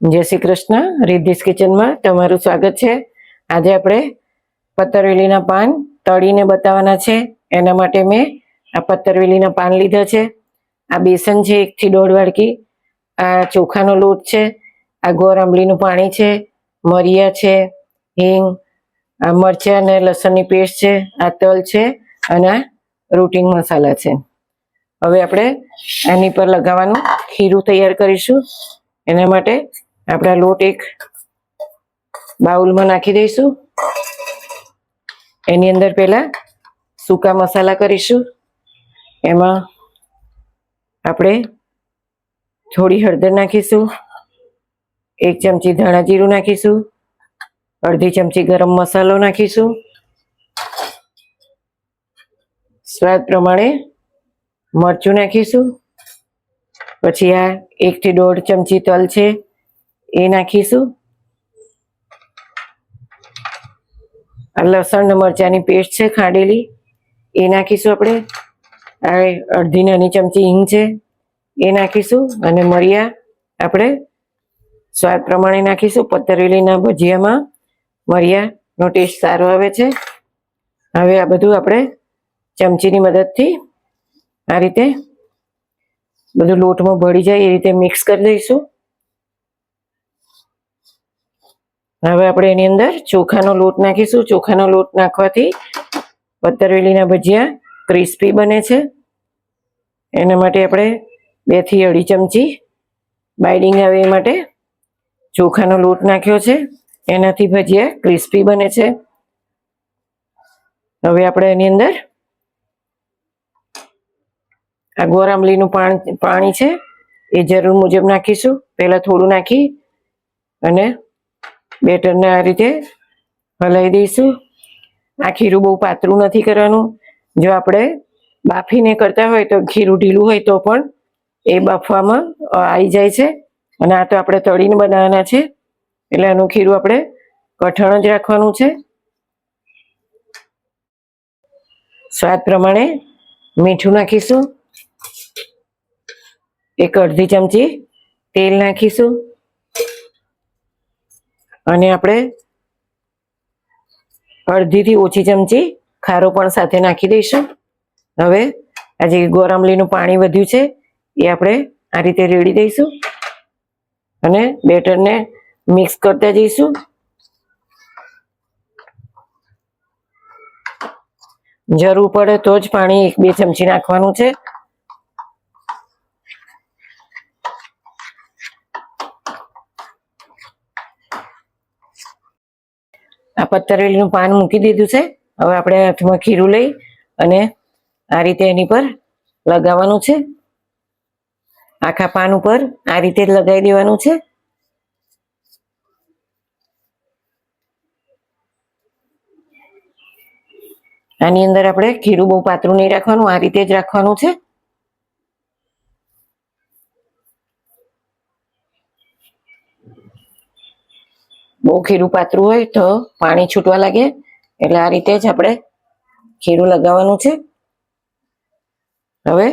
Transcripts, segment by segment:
જય શ્રી કૃષ્ણ રિદ્ધિસ કિચનમાં તમારું સ્વાગત છે. આજે આપણે પત્તરવેલીના પાન તળીને બતાવવાના છે. એના માટે મેં આ પત્તરવેલીના પાન લીધા છે. આ બેસન છે, એકથી દોઢ વાડકી. આ ચોખાનો લોટ છે, આ ગોર આંબલીનું પાણી છે, મરિયા છે, હિંગ, આ મરચાં અને લસણની પેસ્ટ છે, આ તલ છે અને આ રૂટિંગ મસાલા છે. હવે આપણે એની પર લગાવવાનું ખીરું તૈયાર કરીશું. એના માટે આપણે લોટ એક બાઉલમાં નાખી દઈશું. એની અંદર પહેલા સૂકા મસાલા કરીશું. એમાં આપણે થોડી હળદર નાખીશું. એક ચમચી ધાણા જીરું નાખીશું. અડધી ચમચી ગરમ મસાલો નાખીશું. સ્વાદ પ્રમાણે મરચું નાખીશું. પછી આ એકથી દોઢ ચમચી તલ છે. એ નાખીશું. લસણ મરચાંની પેસ્ટ છે ખાંડેલી. એ નાખીશું આપણે. આ અડધી નાની ચમચી હિંગ છે. એ નાખીશું અને મરિયા આપણે સ્વાદ પ્રમાણે નાખીશું. પતરેલીના ભજીયામાં મરિયાનો ટેસ્ટ સારો આવે છે. હવે આ બધું આપણે ચમચીની મદદથી આ રીતે બધું લોટમાં ભળી જાય એ રીતે મિક્સ કરી દઈશું. હવે આપણે એની અંદર ચોખાનો લોટ નાખીશું. ચોખાનો લોટ નાખવાથી પત્તરવેલીના ભજીયા ક્રિસ્પી બને છે. એના માટે આપણે બેથી અઢી ચમચી બાઇડિંગ આવે એ માટે ચોખાનો લોટ નાખ્યો છે. એનાથી ભજીયા ક્રિસ્પી બને છે. હવે આપણે એની અંદર આ ગોર આંબલીનું પાણી છે એ જરૂર મુજબ નાખીશું. પહેલાં થોડું નાખી અને બેટરને આ રીતે હલાવી દઈશું. આ ખીરું બહુ પાતળું નથી કરવાનું. જો આપણે બાફીને કરતા હોય તો ખીરું ઢીલું હોય તો પણ એ બાફવામાં આવી જાય છે. અને આ તો આપણે તળીને બનાવવાના છે. એટલે આનું ખીરું આપણે કઠણ જ રાખવાનું છે. સ્વાદ પ્રમાણે મીઠું નાખીશું. એક અડધી ચમચી તેલ નાખીશું. અને આપણે અડધીથી ઓછી ચમચી ખારો પણ સાથે નાખી દઈશું. હવે આ જે ગોરામલીનું પાણી વધ્યું છે, એ આપણે આ રીતે રેડી દઈશું. અને બેટરને મિક્સ કરતા જઈશું. જરૂર પડે તો જ પાણી એક બે ચમચી નાખવાનું છે. આ પત્તરેલીનું પાન મૂકી દીધું છે. હવે આપણે હાથમાં ખીરું લઈ અને આ રીતે એની પર લગાવવાનું છે. આખા પાન ઉપર આ રીતે જ લગાવી દેવાનું છે. આની અંદર આપણે ખીરું બહુ પાતળું નહીં રાખવાનું, આ રીતે જ રાખવાનું છે. બહુ ખીરું પાતળું હોય તો પાણી છૂટવા લાગે. એટલે આ રીતે જ આપણે ખીરું લગાવવાનું છે. હવે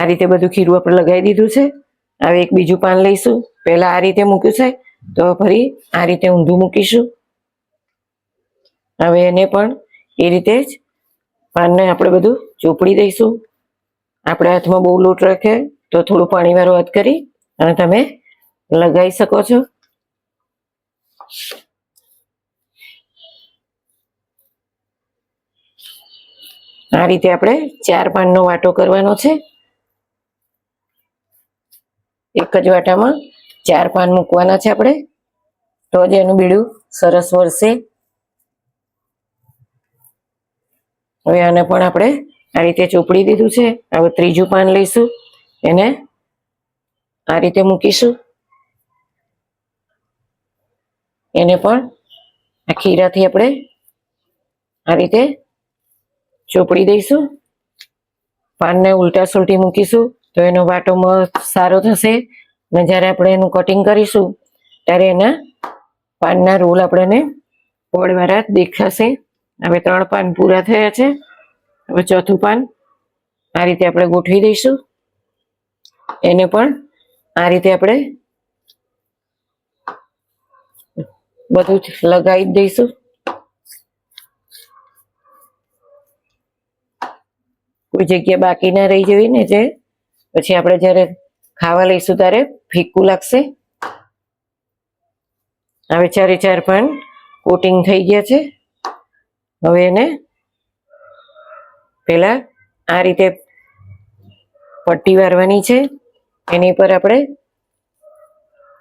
આ રીતે બધું ખીરું આપણે લગાવી દીધું છે. હવે એક બીજું પાન લઈશું. પહેલા આ રીતે મૂક્યું છે. તો ફરી આ રીતે ઊંધું મૂકીશું. હવે એને પણ એ રીતે જ પાનને આપણે બધું ચોપડી દઈશું. આપણે હાથમાં બહુ લોટ રાખે તો થોડું પાણીવાળો વાળું હાથ કરી અને તમે લગાવી શકો છો. આ રીતે આપણે ચાર પાનનો વાટો કરવાનો છે. એક જ વાટામાં ચાર પાન મૂકવાના છે આપણે. તો જ એનું બીડું સરસ વળશે. હવે આને પણ આપણે આ રીતે ચોપડી દીધું છે. હવે ત્રીજું પાન લઈશું. એને આ રીતે મૂકીશું. એને પણ આ ખીરાથી આપણે આ રીતે ચોપડી દઈશું. પાનને ઉલટા સુલટી મૂકીશું તો એનો વાટો સારો થશે. અને જ્યારે આપણે એનું કટિંગ કરીશું, ત્યારે એના પાનના રોલ આપણને પોળવાળા દેખાશે. હવે ત્રણ પાન પૂરા થયા છે. હવે ચોથું પાન આ રીતે આપણે ગોઠવી દઈશું. એને પણ આ રીતે આપણે બધું જ લગાવી દઈશું. કોઈ જગ્યા બાકી ના રહી જવી ને જે. પછી આપણે જ્યારે ખાવા લઈશું ત્યારે ફીકું લાગશે. હવે ચારે ચાર પણ કોટિંગ થઈ ગયા છે. હવે એને પેલા આ રીતે પટ્ટી વારવાની છે. એની પર આપણે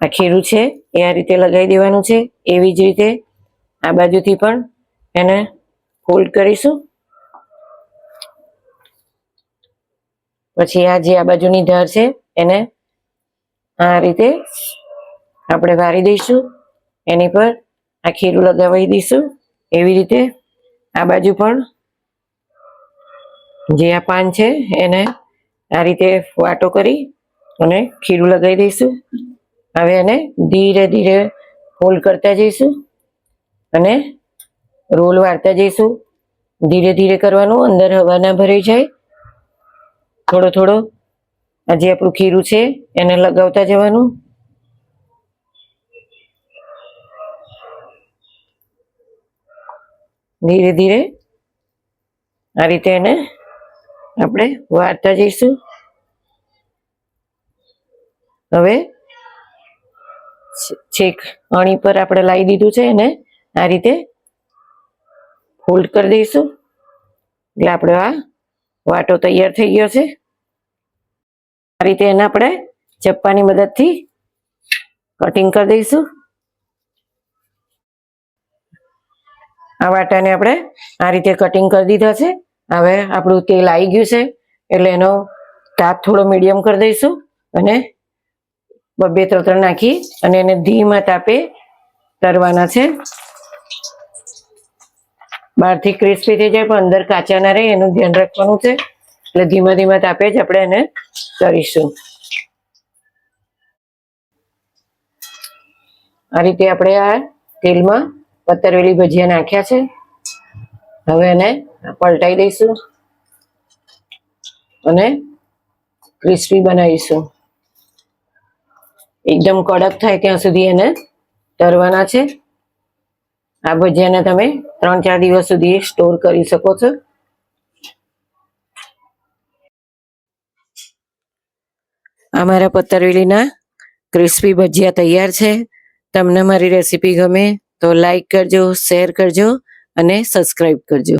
આ ખીરું છે, એ આ રીતે લગાવી દેવાનું છે, એવી જ રીતે આ બાજુથી પણ એને ફોલ્ડ કરીશું. પછી આ જે આ બાજુની ધાર છે, એને આ રીતે આપણે વારી દઈશું. એની પર આ ખીરું લગાવી દઈશું. એવી રીતે આ બાજુ પણ જે આ પાન છે, એને આ રીતે વાટો કરી અને ખીરું લગાવી દઈશું. હવે એને ધીરે ધીરે ફોલ્ડ કરતા જઈશું અને રોલ વાળતા જઈશું. ધીરે ધીરે કરવાનું, અંદર હવા ના ભરાઈ જાય. થોડો થોડો આ જે આપણું ખીરું છે એને લગાવતા જવાનું. ધીરે ધીરે આ રીતે એને આપણે વાળતા જઈશું. હવે છેક અણી પર આપણે લાવી દીધું છે એને, આ રીતે ફોલ્ડ કરી દઈશું. એટલે આપણે આ વાટો તૈયાર થઈ ગયો છે. આ રીતે એને આપણે ચપ્પાની મદદથી કટિંગ કરી દઈશું. આ વાટાને આપણે આ રીતે કટિંગ કરી દીધા છે. હવે આપણું તેલ આવી ગયું છે, એટલે એનો તાપ થોડો મીડિયમ કરી દઈશું અને બબે ત્રણ ત્રણ નાખી અને એને ધીમા તાપે તરવાના છે. બહારથી ક્રિસ્પી થઈ જાય, પણ અંદર કાચા ના રહે, એનું ધ્યાન રાખવાનું છે. એટલે ધીમા ધીમા તાપે જ આપણે એને તરીશું આ રીતે આપણે આ તેલમાં પતરવેલી ભજીયા નાખ્યા છે. હવે એને પલટાઈ દઈશું અને ક્રિસ્પી બનાવીશું. એકદમ કડક થાય ત્યાં સુધી એને તરવાના છે. આ ભજીયાને તમે ત્રણ ચાર દિવસ સુધી સ્ટોર કરી શકો છો. અમારા પતરવેલીના ક્રિસ્પી ભજીયા તૈયાર છે. તમને મારી રેસીપી ગમે તો લાઈક કરજો, શેર કરજો અને સબસ્ક્રાઈબ કરજો.